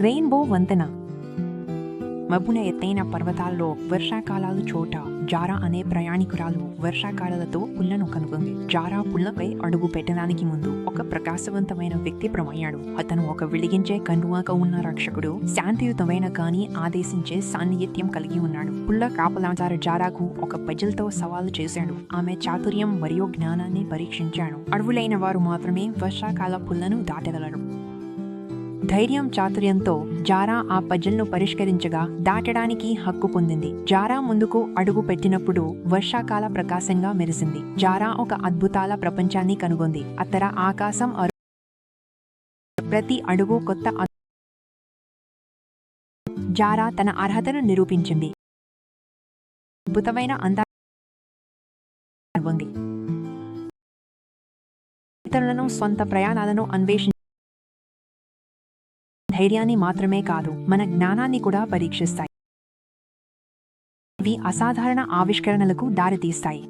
Rainbow వంతెన మబ్బున ఎత్తైన పర్వతాల్లో వర్షాకాలాలు చోట జారా అనే ప్రయాణికురాలు వర్షాకాలాలతో పుల్లను కనుగొంది. జారా పుల్లపై అడుగు పెట్టడానికి ముందు ఒక ప్రకాశవంతమైన వ్యక్తి ప్రమయ్యాడు. అతను ఒక వెలిగించే కన్నువాక ఉన్న రక్షకుడు శాంతియుతమైన కానీ ఆదేశించే సాన్నిహిత్యం కలిగి ఉన్నాడు. పుల్ల కాపలాచార జారాకు ఒక పజిల్తో సవాలు చేశాడు. ఆమె చాతుర్యం మరియు జ్ఞానాన్ని పరీక్షించాడు. అడవులైన వారు మాత్రమే వర్షాకాల పుల్లను దాటగలరు. ధైర్యం చాతుర్యంతో జారా ఆ పజల్ను పరిష్కరించగా దాటడానికి హక్కు పొందింది. జారా ముందుకు అడుగు పెట్టినప్పుడు వర్షాకాల ప్రకాశంగా మెరిసింది. జారా ఒక అద్భుతాల ప్రపంచాన్ని కనుగొంది. అత్తర ఆకాశం అరు ప్రతి అడుగు కొత్త జారా తన అర్హతను నిరూపించింది. అద్భుతమైన అందా ఇతరులను సొంత ప్రయాణాలను అన్వేషించి ధైర్యాన్ని మాత్రమే కాదు మన జ్ఞానాన్ని కూడా పరీక్షిస్తాయి. ఇవి అసాధారణ ఆవిష్కరణలకు దారితీస్తాయి.